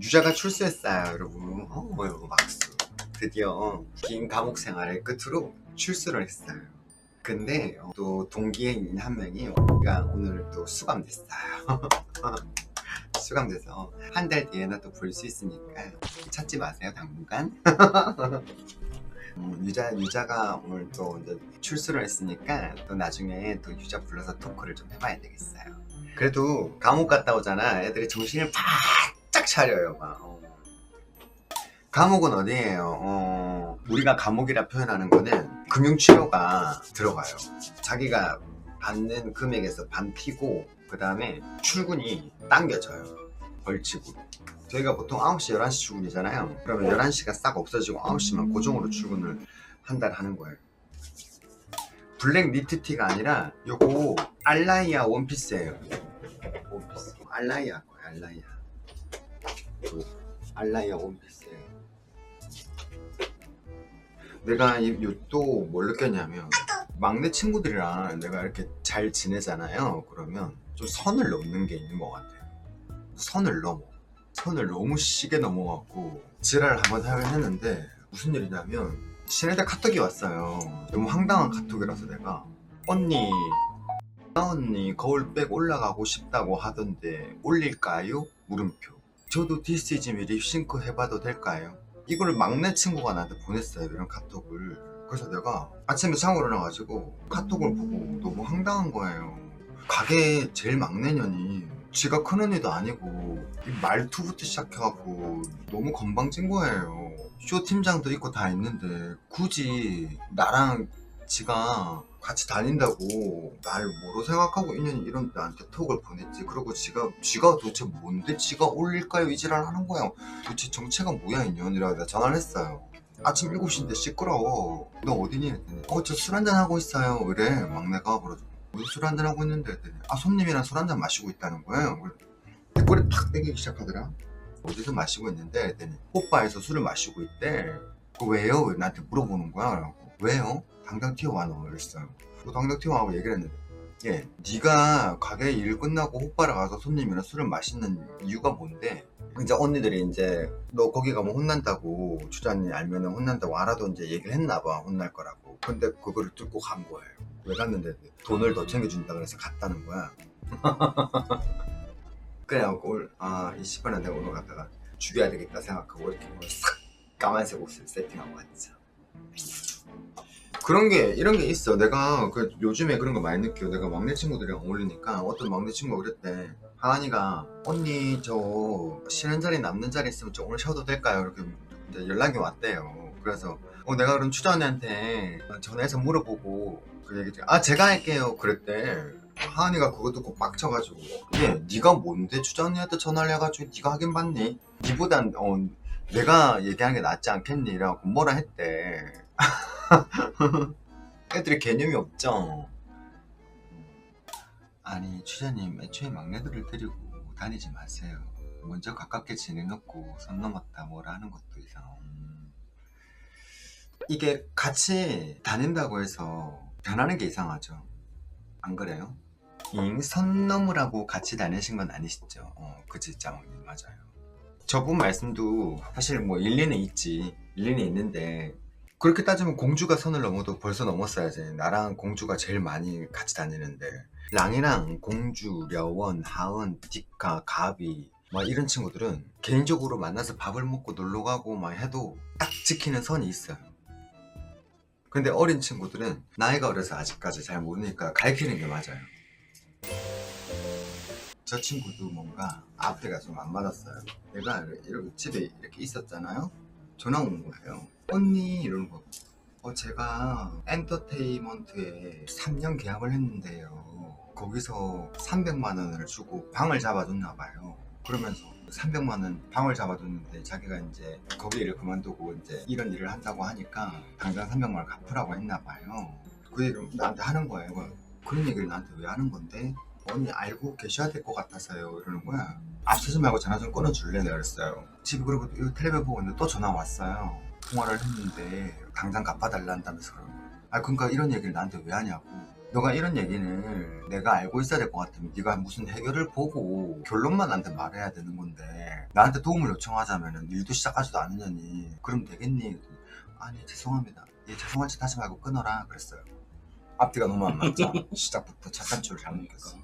유자가 출소했어요, 여러분. 어, 뭐요, 박수. 드디어 긴 감옥 생활의 끝으로 출소를 했어요. 근데 어, 또 동기인 한 명이 우리가 오늘 또 수감됐어요. 수감돼서 한 달 뒤에나 또 볼 수 있으니까 찾지 마세요, 당분간. 음, 유자 유자가 오늘 또 이제 출소를 했으니까 또 나중에 또 유자 불러서 토크를 좀 해봐야 되겠어요. 그래도 감옥 갔다 오잖아. 애들이 정신을 바짝 차려요, 막. 어. 감옥은 어디예요? 어, 우리가 감옥이라 표현하는 거는 금융치료가 들어가요. 자기가 받는 금액에서 반 피고 그 다음에 출근이 당겨져요. 벌칙으로. 저희가 보통 9시, 11시 출근이잖아요. 그러면 11시가 싹 없어지고 9시만 고정으로 출근을 한 달 하는 거예요. 블랙 니트티가 아니라 요거 알라이아 원피스예요. 원피스. 알라이아 거예요, 알라이아. 요 알라이아 원피스예요. 내가 또 뭘 느꼈냐면 막내 친구들이랑 내가 이렇게 잘 지내잖아요. 그러면 좀 선을 넘는 게 있는 것 같아요. 선을 넘어. 선을 너무 시게 넘어갖고 지랄을 한번 하긴 했는데 무슨 일이냐면 신혜대 카톡이 왔어요. 너무 황당한 카톡이라서 내가 언니 나 언니 거울 백 올라가고 싶다고 하던데 올릴까요? 물음표. 저도 디스이즈미 립싱크 해봐도 될까요? 이걸 막내 친구가 나한테 보냈어요. 이런 카톡을. 그래서 내가 아침에 자고 일어나가지고 카톡을 보고 너무 황당한 거예요. 가게 제일 막내 년이 지가 큰 언니도 아니고 이 말투부터 시작해갖고 너무 건방진 거예요. 쇼 팀장도 있고 다 있는데 굳이 나랑 지가 같이 다닌다고 날 뭐로 생각하고 있는 이런 나한테 톡을 보냈지. 그리고 지가 지가 도대체 뭔데 지가 올릴까요? 이 지랄 하는 거야. 도대체 정체가 뭐야 이 년이라고 내가 전화를 했어요. 아침 7시인데 시끄러워. 너 어디니? 했더니 어저 술 한잔 하고 있어요. 그래 막내가 그러죠. 무슨 술 한잔 하고 있는데 했더니 아 손님이랑 술 한잔 마시고 있다는 거예요. 그래. 꼬리 탁 땡기기 시작하더라. 어디서 마시고 있는데 했더니 오빠에서 술을 마시고 있대. 그 왜요? 왜 나한테 물어보는 거야. 왜요? 당장 튀어와 너 이랬어요. 그 당장 튀어와고 얘기를 했는데 예, 네가 가게 일 끝나고 호빠를 가서 손님이랑 술을 마시는 이유가 뭔데? 이제 언니들이 이제 너 거기 가면 혼난다고 주자니 알면은 혼난다고 알아도 이제 얘기를 했나 봐 혼날 거라고. 근데 그거를 뚫고 간 거예요. 왜 갔는데 돈을 더 챙겨준다 그래서 갔다는 거야. 그래갖고 올- 아, 이 시발은 내가 오늘 갔다가 죽여야 되겠다 생각하고 이렇게 오늘 싹 까만색 옷을 세팅하고 왔죠. 그런 게 이런 게 있어. 내가 그 요즘에 그런 거 많이 느껴. 내가 막내 친구들이랑 어울리니까 어떤 막내 친구가 그랬대. 하은이가 언니 저 쉬는 자리 남는 자리 있으면 저 오늘 쉬어도 될까요? 이렇게 연락이 왔대요. 그래서 어, 내가 그럼 추자 언니한테 전화해서 물어보고 그 얘기 아 제가 할게요. 그랬대. 하은이가 그거 듣고 빡쳐가지고 얘 네가 뭔데 추자 언니한테 전화를 해가지고 네가 하긴 받니? 니보단 어, 내가 얘기하는 게 낫지 않겠니? 이래갖고 뭐라 했대. 애들이 개념이 없죠. 아니 추자님 애초에 막내들을 데리고 다니지 마세요. 먼저 가깝게 지내놓고 선 넘었다 뭐라 하는 것도 이상. 음. 이게 같이 다닌다고 해서 변하는 게 이상하죠. 안 그래요? 잉, 선 넘으라고 같이 다니신 건 아니시죠? 어, 그치, 짜왕님, 맞아요. 저분 말씀도 사실 뭐 일리는 있지. 일리는 있는데, 그렇게 따지면 공주가 선을 넘어도 벌써 넘었어야지. 나랑 공주가 제일 많이 같이 다니는데. 랑이랑 공주, 려원, 하은, 디카, 가비, 막 이런 친구들은 개인적으로 만나서 밥을 먹고 놀러 가고 막 해도 딱 지키는 선이 있어요. 근데 어린 친구들은 나이가 어려서 아직까지 잘 모르니까 가르치는 게 맞아요. 저 친구도 뭔가 앞뒤가 좀 안 맞았어요. 내가 이렇게 집에 이렇게 있었잖아요. 전화 온 거예요. 언니 이러는 거. 어 제가 엔터테인먼트에 3년 계약을 했는데요. 거기서 300만 원을 주고 방을 잡아줬나 봐요. 그러면서 300만 원 방을 잡아줬는데 자기가 이제 거기 일을 그만두고 이제 이런 일을 한다고 하니까 당장 300만 원 갚으라고 했나 봐요. 그 얘기를 나한테 하는 거예요. 그런 얘기를 나한테 왜 하는 건데? 언니 알고 계셔야 될 것 같아서요 이러는 거야 앞서지 말고 전화 좀 끊어줄래 내가 그랬어요 집에 그리고 이거 텔레비전 보고 있는데 또 전화 왔어요 통화를 했는데 당장 갚아달라 한다면서 그러는 거야 아 그러니까 이런 얘기를 나한테 왜 하냐고 너가 이런 얘기는 내가 알고 있어야 될 것 같으면 네가 무슨 해결을 보고 결론만 나한테 말해야 되는 건데 나한테 도움을 요청하자면은 일도 시작하지도 않으려니 그럼 되겠니? 아니 죄송합니다. 예 죄송한 척 하지 말고 끊어라 그랬어요. 앞뒤가 너무 안 맞죠? 시작부터 첫 단추를 잘못 꼈어.